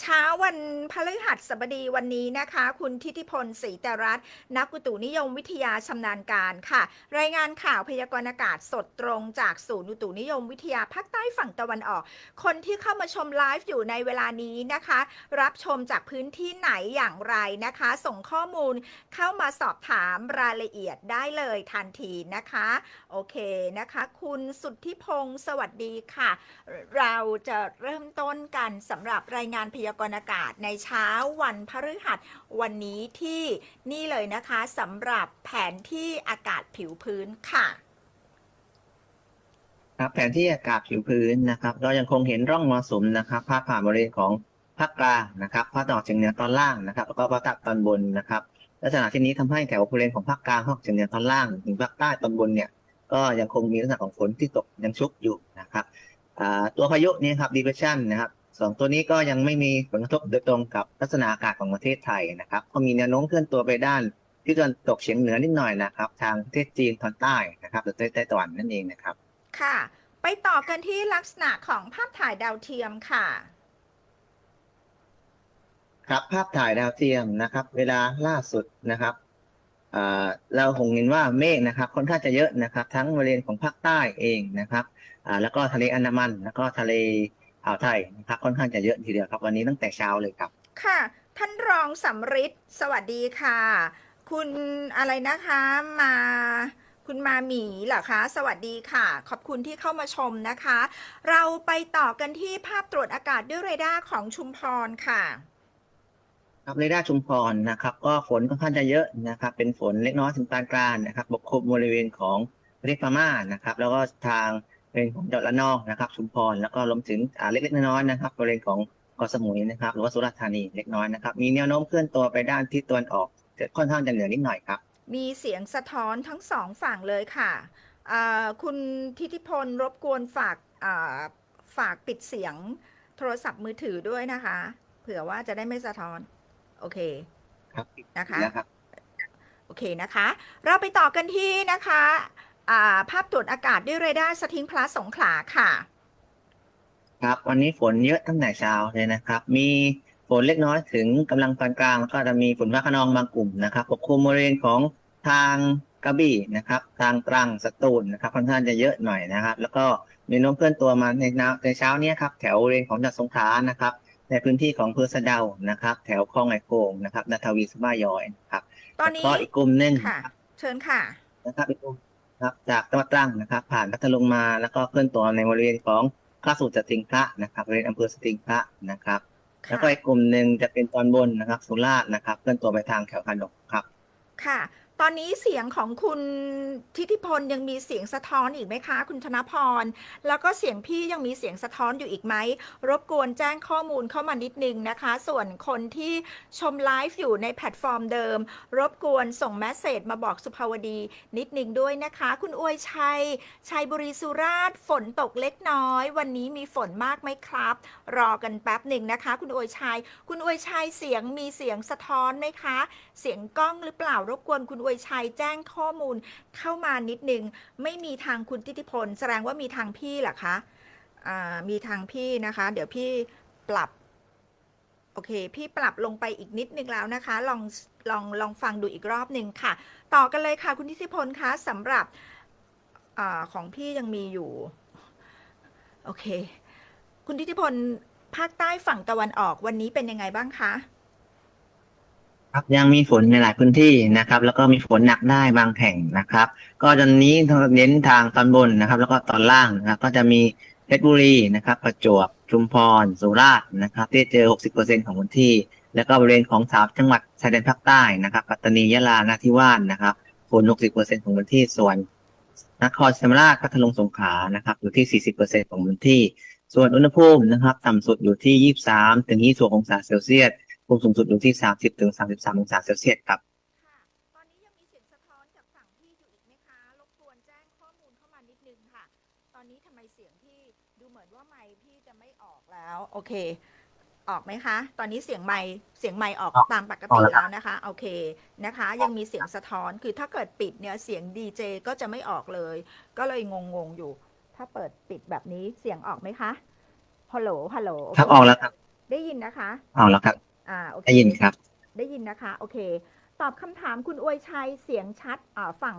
เช้าวันพฤหัสบดีวันนี้นะคะ คุณทิติพลศรีตรัตน์นักอุตุนิยมวิทยาชำนาญการค่ะ รายงานข่าวพยากรณ์อากาศสดตรงจากศูนย์อุตุนิยมวิทยาภาคใต้ฝั่งตะวันออก คนที่เข้ามาชมไลฟ์อยู่ในเวลานี้นะคะ รับชมจากพื้นที่ไหนอย่างไรนะคะ ส่งข้อมูลเข้ามาสอบถามรายละเอียดได้เลยทันทีนะคะ โอเคนะคะ คุณสุทธิพงศ์สวัสดีค่ะ เราจะเริ่มต้นกันสำหรับรายงานพยากรณ์อากาศในเช้าวันพฤหัสวันนี้ที่นี่เลยนะคะสำหรับแผนที่อากาศผิวพื้นค่ะครับแผนที่อากาศผิวพื้นนะครับ เรายังคงเห็นร่องมรสุมนะครับพาดผ่านบริเวณของภาคกลางนะครับภาคตะวันออกเฉียงเหนือตอนล่างนะครับแล้วก็ภาคใต้ตอนบนนะครับลักษณะเช่นนี้ทำให้แถวบริเวณของภาคกลางภาคเฉียงเหนือตอนล่างถึงภาคใต้ตอนบนเนี่ยก็ยังคงมีลักษณะของฝนที่ตกยังชุกอยู่นะครับตัวพายุนี่ครับ depression นะครับ สองตัวนี้ก็ยังไม่มีผลกระทบโดยตรงกับลักษณะอากาศของประเทศไทยนะครับ ก็มีแนวโน้มเคลื่อนตัวไปด้านที่ตะวันตกเฉียงเหนือนิดหน่อยนะครับ ทางประเทศจีนตอนใต้นะครับหรือใต้ใต้ตะวันนั่นเองนะครับ ค่ะ ไปต่อกันที่ลักษณะของภาพถ่ายดาวเทียมค่ะ ครับภาพถ่ายดาวเทียมนะครับ เวลาล่าสุดนะครับเอ่อเราคงเห็นว่าเมฆนะครับค่อนข้างจะเยอะนะครับ ทั้งบริเวณของภาคใต้เองนะครับอ่าแล้วก็ทะเลอันดามัน แล้วก็ทะเล อ่าวไทยนะครับค่อนข้างจะเยอะทีเดียวครับ วันนี้ตั้งแต่เช้าเลยครับ ค่ะ ท่านรองสำริดสวัสดีค่ะ คุณอะไรนะคะมา คุณมาหมีเหรอคะ สวัสดีค่ะ ขอบคุณที่เข้ามาชมนะคะ เราไปต่อกันที่ภาพตรวจอากาศด้วยเรดาร์ของชุมพรค่ะ ครับเรดาร์ชุมพรนะครับ ก็ฝนค่อนข้างจะเยอะนะครับ เป็นฝนเล็กน้อยถึงปานกลางนะครับปกคลุมบริเวณของประเทศพม่านะครับ แล้วก็ทาง บริเวณของจังหวัดละนองนะครับ ชุมพรแล้วก็รวมถึงอ่าเล็กๆน้อยๆนะครับบริเวณของเกาะสมุยนะครับหรือว่าสุราษฎร์ธานีเล็กน้อยนะครับมีแนวโน้มเคลื่อนตัวไปด้านทิศตะวันออกจะค่อนข้างจะเหนือนิดหน่อยครับ มีเสียงสะท้อนทั้งสองฝั่งเลยค่ะอ่าคุณทิติพลรบกวนฝากอ่าฝากปิดเสียงโทรศัพท์มือถือด้วยนะคะ เผื่อว่าจะได้ไม่สะท้อน โอเคครับนะคะนะครับโอเคนะคะ เราไปต่อกันที่นะคะอ่า ภาพตรวจอากาศด้วยเรดาร์สทิงพลัสสงขลาค่ะ ครับ วันนี้ฝนเยอะตั้งแต่เช้าเลยนะครับ มีฝนเล็กน้อยถึงกำลังปานกลางแล้วก็จะมีฝนฟ้าขนองบางกลุ่มนะครับปกคลุมบริเวณของทางกระบี่นะครับ ทางตรังสตูลนะครับค่อนข้างจะเยอะหน่อยนะครับ แล้วก็มีแนวโน้มเคลื่อนตัวมาในนาในเช้าเนี้ครับแถวบริเวณของจังหวัดสงขลานะครับ ในพื้นที่ของอำเภอสะเดานะครับ แถวคลองไอโกงนะครับนาทวีสมายอยนะครับตอนนี้แล้วก็อีกกลุ่มหนึ่งค่ะเชิญค่ะนะครับอีกกลุ่ม ครับจากจังหวัดตรังนะครับ ผ่านพัทลุงมาแล้วก็เคลื่อนตัวในบริเวณของข้าสู่สติงพระนะครับบริเวณอำเภอสติงพระนะครับ แล้วก็อีกกลุ่มหนึ่งจะเป็นตอนบนนะครับสุราษฎร์นะครับ เคลื่อนตัวไปทางแถวขนกครับ ค่ะ ตอนนี้เสียงของคุณทิติพลยังมีเสียงสะท้อนอีกไหมคะ คุณธนพร แล้วก็เสียงพี่ยังมีเสียงสะท้อนอยู่อีกไหม รบกวนแจ้งข้อมูลเข้ามานิดนึงนะคะ ส่วนคนที่ชมไลฟ์อยู่ในแพลตฟอร์มเดิม รบกวนส่งแมสเซจมาบอกสุภาวดีนิดนึงด้วยนะคะ คุณอวยชัย ชัยบุรีสุราษฎร์ฝนตกเล็กน้อย วันนี้มีฝนมากไหมครับ รอกันแป๊บหนึ่งนะคะ คุณอวยชัย คุณอวยชัยเสียงมีเสียงสะท้อนไหมคะ เสียงกล้องหรือเปล่ารบกวนคุณอวยชัยแจ้งข้อมูลเข้ามานิดนึง ไม่มีทางคุณทิติพล แสดงว่ามีทางพี่เหรอคะอ่ามีทางพี่นะคะ เดี๋ยวพี่ปรับ โอเค พี่ปรับลงไปอีกนิดนึงแล้วนะคะ ลองลองลองฟังดูอีกรอบหนึ่งค่ะ ต่อกันเลยค่ะ คุณทิติพลคะสำหรับอของพี่ยังมีอยู่ โอเค คุณทิติพลภาคใต้ฝั่งตะวันออกวันนี้เป็นยังไงบ้างคะ ครับยังมีฝนในหลายพื้นที่นะครับ แล้วก็มีฝนหนักได้บางแห่งนะครับ ก็ตอนนี้เน้นทางตอนบนนะครับ แล้วก็ตอนล่างนะครับ ก็จะมีเพชรบุรีนะครับ ประจวบชุมพร สุราษฎร์นะครับ ที่เจอ 60%ของพื้นที่ แล้วก็บริเวณของสามจังหวัดชายแดนภาคใต้นะครับปัตตานียะลานาทิวาสนะครับฝน60%ของพื้นที่ส่วนนครศรีธรรมราชพัทลุงสงขลานะครับ อยู่ที่ 40%ของพื้นที่ ส่วนอุณหภูมินะครับ ต่ำสุดอยู่ที่ 23ถึง26องศาเซลเซียส ภูมิสูงสุดอยู่ที่ 30ถึง33องศาเซลเซียสครับ ค่ะ ตอนนี้ยังมีเสียงสะท้อนจากฝั่งพี่อยู่อีกไหมคะ รบกวนแจ้งข้อมูลเข้ามานิดนึงค่ะ ตอนนี้ทำไมเสียงพี่ดูเหมือนว่าไมค์พี่จะไม่ออกแล้ว โอเค ออกไหมคะ ตอนนี้เสียงไมค์เสียงไมค์ออกออกตามปกอติอกแล้วครับแล้วนะคะ โอเค นะคะ ยังมีเสียงสะท้อน คือถ้าเกิดปิดเนี่ยเสียงดีเจก็จะไม่ออกเลย ก็เลยงงๆอยู่ ถ้าเปิดปิดแบบนี้เสียงออกไหมคะ ฮัลโหล ฮัลโหลโอเคครับออกแล้วครับได้ยินนะคะเอาแล้วครับ อ่าโอเคได้ยินครับ ได้ยินนะคะ โอเค ตอบคำถามคุณอวยชัยเสียงชัดอ่าฝั่ง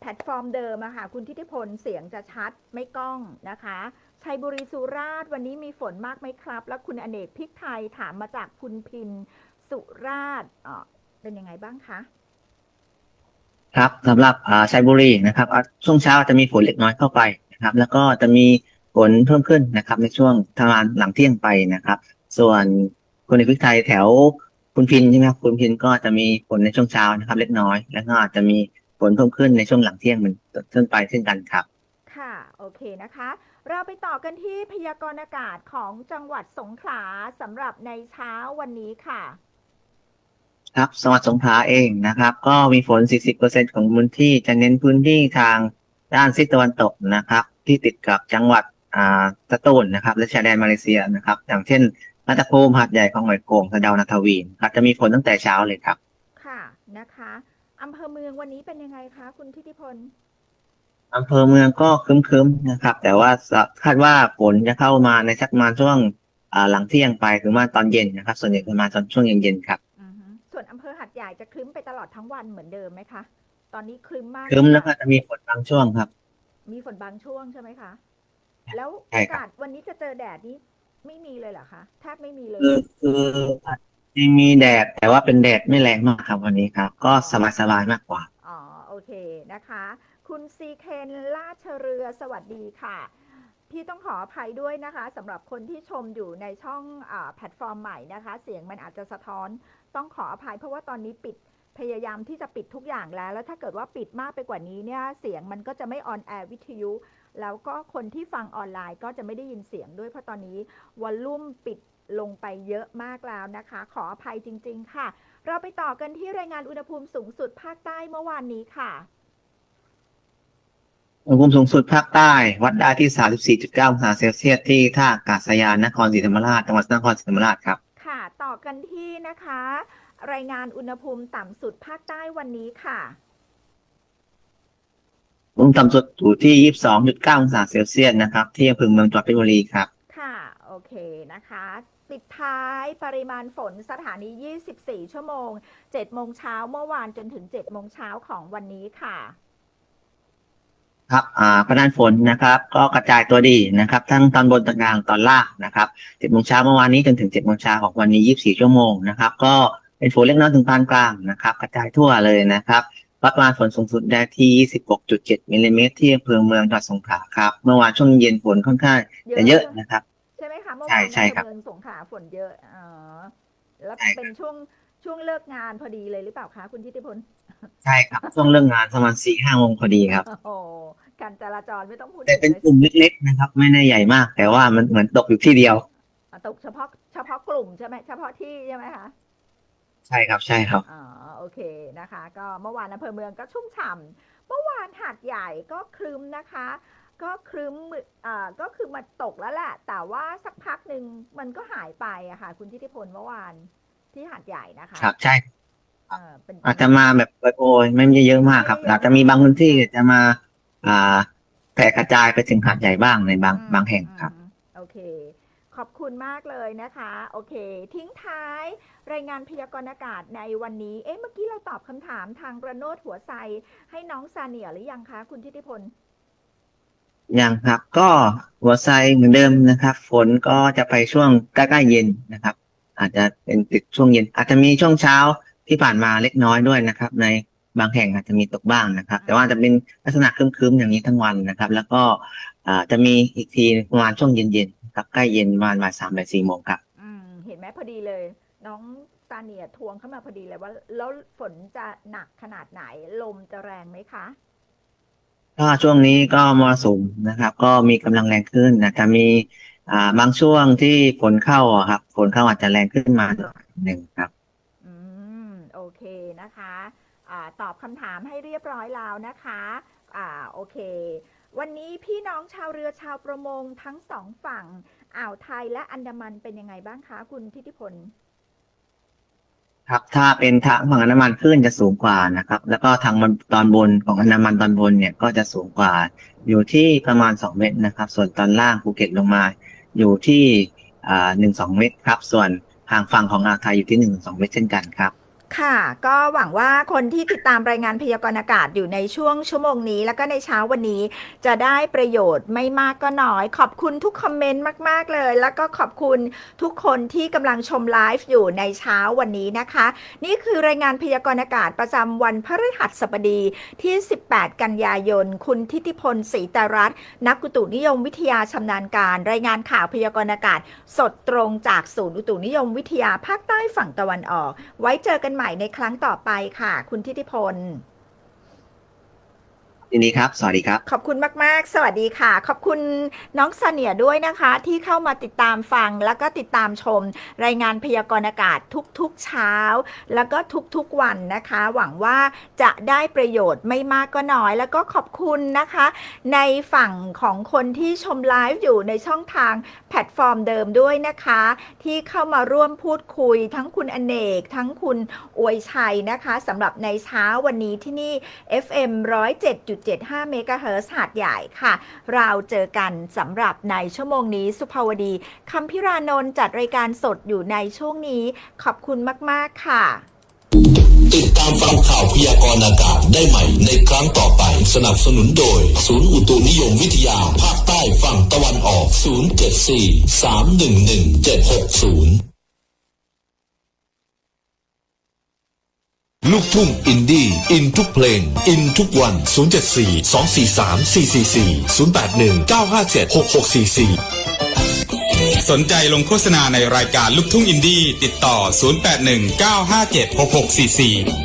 แพลตฟอร์มเดิมอะค่ะ คุณทิติพลเสียงจะชัดไม่ก้องนะคะชัยบุรีสุราษฎร์วันนี้มีฝนมากไหมครับ แล้วคุณอเนกพิกไทยถามมาจากคุณพินสุราษฎร์อ่าเป็นยังไงบ้างคะ ครับสำหรับอ่าชัยบุรีนะครับอ่าช่วงเช้าจะมีฝนเล็กน้อยเข้าไปนะครับ แล้วก็จะมีฝนเพิ่มขึ้นนะครับ ในช่วงทางานหลังเที่ยงไปนะครับ ส่วน คนในพิกไทยแถวคุณพินใช่ไหมครับคุณพินก็จะมีฝนในช่วงเช้านะครับ เล็กน้อย แล้วก็อาจจะมีฝนเพิ่มขึ้นในช่วงหลังเที่ยงเหมือนต้นไปเช่นกันครับ ค่ะ โอเคนะคะ เราไปต่อกันที่พยากรณ์อากาศของจังหวัดสงขลาสำหรับในเช้าวันนี้ค่ะ ครับจังหวัดสงขลาเองนะครับ ก็มีฝน 40%ของพื้นที่จะเน้นพื้นที่ทางด้านทิศตะวันตกนะครับ ที่ติดกับจังหวัดอ่าสตูลนะครับ และชายแดนมาเลเซียนะครับ อย่างเช่น รัตภูมิหาดใหญ่คลองหอยโขงสะเดานาทวีนครับจะมีฝนตั้งแต่เช้าเลยครับ ค่ะนะคะอำเภอเมืองวันนี้เป็นยังไงคะ คุณทิติพลอำเภอเมืองก็ครึ้มๆนะครับ แต่ว่าคาดว่าฝนจะเข้ามาในสักประมาณช่วงอ่าหลังเที่ยงไปถึงมาตอนเย็นนะครับ ส่วนใหญ่จะมาตอนช่วงเย็นๆครับอือฮึส่วนอำเภอหัดใหญ่จะคลึ้มไปตลอดทั้งวันเหมือนเดิมไหมคะตอนนี้คลึ้มมากครึ้มแล้วหก็รือเปาจะมีฝนบางช่วงครับ มีฝนบางช่วงใช่ไหมคะ แล้วใช่อาครับกาศวันนี้จะเจอแดดนี้ ไม่มีเลยเหรอคะแทบไม่มีเลยคือคืออาจจะมีแดดแต่ว่าเป็นแดดไม่แรงมากครับวันนี้ครับ ก็สบายๆมากกว่า อ๋อโอเคนะคะ คุณซีเคนลาชเรือสวัสดีค่ะ พี่ต้องขออภัยด้วยนะคะสำหรับคนที่ชมอยู่ในช่องอาแพลตฟอร์มใหม่นะคะ เสียงมันอาจจะสะท้อนต้องขออภัยเพราะว่าตอนนี้ปิดพยายามที่จะปิดทุกอย่างแล้ว แล้วถ้าเกิดว่าปิดมากไปกว่านี้เนี่ยเสียงมันก็จะไม่ออนแอร์วิทยุ แล้วก็คนที่ฟังออนไลน์ก็จะไม่ได้ยินเสียงด้วยเพราะตอนนี้วอลลุ่มปิดลงไปเยอะมากแล้วนะคะ ขออภัยจริง ๆ ค่ะ เราไปต่อกันที่รายงานอุณหภูมิสูงสุดภาคใต้เมื่อวานนี้ค่ะ อุณหภูมิสูงสุดภาคใต้ วัดได้ที่ 34.9องศาเซลเซียสที่ท่าอากาศยานนครศรีธรรมราชจังหวัดนครศรีธรรมราชครับ ค่ะ ต่อกันที่นะคะ รายงานอุณหภูมิต่ำสุดภาคใต้วันนี้ค่ะ อุณหภูมิต่ำสุดอยู่ที่22.9องศาเซลเซียสนะครับ ที่อำเภอเมืองจังหวัดเพชรบุรีครับ ค่ะ โอเคนะคะ ปิดท้ายปริมาณฝนสถานี 24 ชั่วโมง 7 โมงเช้าเมื่อวานจนถึง 7 โมงเช้าของวันนี้ค่ะ ครับอ่าปริมาณฝนนะครับ ก็กระจายตัวดีนะครับ ทั้งตอนบนตอนกลางตอนล่างนะครับ 7 โมงเช้าเมื่อวานนี้จนถึง 7 โมงเช้าของวันนี้ 24 ชั่วโมงนะครับ ก็เป็นฝนเล็กน้อยถึงปานกลางนะครับ กระจายทั่วเลยนะครับ วัดปริมาณฝนสูงสุดได้ที่ 26.7มิลลิเมตรที่อำเภอเมืองจังหวัดสงขลาครับ เมื่อวานช่วงเย็นฝนค่อนข้างจะเยอะนะครับ ใช่ไหมคะเมื่อใช่วานใช่ครับ เมืองสงขลาฝนเยอะอ๋อแล้วใช่ครับเป็นช่วงช่วงเลิกงานพอดีเลยหรือเปล่าคะคุณทิติพลใช่ครับ ช่วงเรื่องงานประมาณ4 5โมงพอดีครับ โอ้โหการจราจรไม่ต้องพูดแต่เป็นถึงกลุ่มเล็กๆนะครับ ไม่ได้ใหญ่มาก แต่ว่ามันเหมือนตกอยู่ที่เดียวอะตกเฉพาะเฉพาะกลุ่มใช่ไหมเฉพาะที่ใช่ไหมคะใช่ครับใช่ครับ อ๋อโอเคนะคะ ก็เมื่อวานอำเภอเมืองก็ชุ่มฉ่ำเมื่อวานหาดใหญ่ก็ครึ้มนะคะ ก็ครึ้มอ่าก็คือมาตกแล้วแหละแต่ว่าสักพักหนึ่งมันก็หายไปอะค่ะ คุณทิติพลเมื่อวานที่หาดใหญ่นะคะครับใช่ เออเป็นอาจจะมาแบบโปรยๆไม่ได้เยอะมากครับอาจจะมีบางพื้นที่จะมา อ่าแผ่กระจายไปถึงหาดใหญ่บ้างในบางอืมบางแห่งครับ อืมโอเค ขอบคุณมากเลยนะคะ โอเค ทิ้งท้ายรายงานพยากรณ์อากาศในวันนี้ เอ๊ะ เมื่อกี้เราตอบคำถามทางระโนดหัวไซให้น้องซาเนียหรือยังคะ คุณทิติพล ยังครับ ก็หัวไซเหมือนเดิมนะครับ ฝนก็จะไปช่วงใกล้ๆเย็นนะครับ อาจจะเป็นติดช่วงเย็น อาจจะมีช่วงเช้าที่ผ่านมาเล็กน้อยด้วยนะครับ ในบางแห่งอาจจะมีตกบ้างนะครับ แต่ว่าจะเป็นลักษณะครึ้มๆอย่างนี้ทั้งวันนะครับ แล้วก็อ่าจะมีอีกทีประมาณช่วงเย็นๆ ครับใกล้เย็นประมาณบ่ายสามบ่ายสี่โมงครับ อืมเห็นไหมพอดีเลย น้องซาเนียทวงเข้ามาพอดีเลยว่า แล้วฝนจะหนักขนาดไหนลมจะแรงไหมคะ ก็ช่วงนี้ก็มรสุมนะครับ ก็มีกำลังแรงขึ้นนะจะมีอ่าบางช่วงที่ฝนเข้าอะครับฝนเข้าอาจจะแรงขึ้นมาหน่อยหนึ่งครับ อืม โอเคนะคะอ่าตอบคำถามให้เรียบร้อยแล้วนะคะ อ่า โอเค วันนี้พี่น้องชาวเรือชาวประมงทั้งสองฝั่ง อ่าวไทยและอันดามันเป็นยังไงบ้างคะคุณทิติพลครับถ้าเป็นทางฝั่งอันดามันคลื่นจะสูงกว่านะครับ แล้วก็ทางตอนบนของอันดามันตอนบนเนี่ยก็จะสูงกว่า อยู่ที่ประมาณสองเมตรนะครับ ส่วนตอนล่างภูเก็ตลงมา อยู่ที่หนึ่งสองเมตรครับ ส่วนทางฝั่งของอ่าวไทยอยู่ที่หนึ่งสองเมตรเช่นกันครับ ค่ะ ก็หวังว่าคนที่ติดตามรายงานพยากรณ์อากาศอยู่ในช่วงชั่วโมงนี้ แล้วก็ในเช้าวันนี้จะได้ประโยชน์ไม่มากก็น้อย ขอบคุณทุกคอมเมนต์มาก ๆ เลย แล้วก็ขอบคุณทุกคนที่กำลังชมไลฟ์อยู่ในเช้าวันนี้นะคะ นี่คือรายงานพยากรณ์อากาศประจำวันพฤหัสบดีที่ 18 กันยายน คุณทิติพลศรีตรัตน์นักอุตุนิยมวิทยาชำนาญการ รายงานข่าวพยากรณ์อากาศ สดตรงจากศูนย์อุตุนิยมวิทยาภาคใต้ฝั่งตะวันออก ไว้เจอกันใหม่ในครั้งต่อไปค่ะ คุณทิติพล ทีนี้ครับ สวัสดีครับ ขอบคุณมาก ๆ สวัสดีค่ะ ขอบคุณน้องเสนียด้วยนะคะ ที่เข้ามาติดตามฟังแล้วก็ติดตามชม รายงานพยากรณ์อากาศทุกๆเช้า แล้วก็ทุกๆวันนะคะ หวังว่าจะได้ประโยชน์ไม่มากก็น้อย แล้วก็ขอบคุณนะคะ ในฝั่งของคนที่ชมไลฟ์อยู่ในช่องทางแพลตฟอร์มเดิมด้วยนะคะ ที่เข้ามาร่วมพูดคุย ทั้งคุณอเนก ทั้งคุณอวยชัยนะคะสำหรับในเช้าวันนี้ที่นี่ FM 107.75 เมกะเฮิรตซ์หาดใหญ่ค่ะ เราเจอกันสำหรับในชั่วโมงนี้สุภาวดีคำพิรานนท์จัดรายการสดอยู่ในช่วงนี้ ขอบคุณมาก ๆ ค่ะติดตามฟังข่าวพยากรณ์อากาศได้ใหม่ในครั้งต่อไป สนับสนุนโดย ศูนย์อุตุนิยมวิทยา ภาคใต้ฝั่งตะวันออก 074 311 760 ลูกทุ่งอินดี้อินทุกเพลง อินทุกวัน 074 243 444 081 957 6644 สนใจลงโฆษณาในรายการลูกทุ่งอินดี้ติดต่อ 0819576644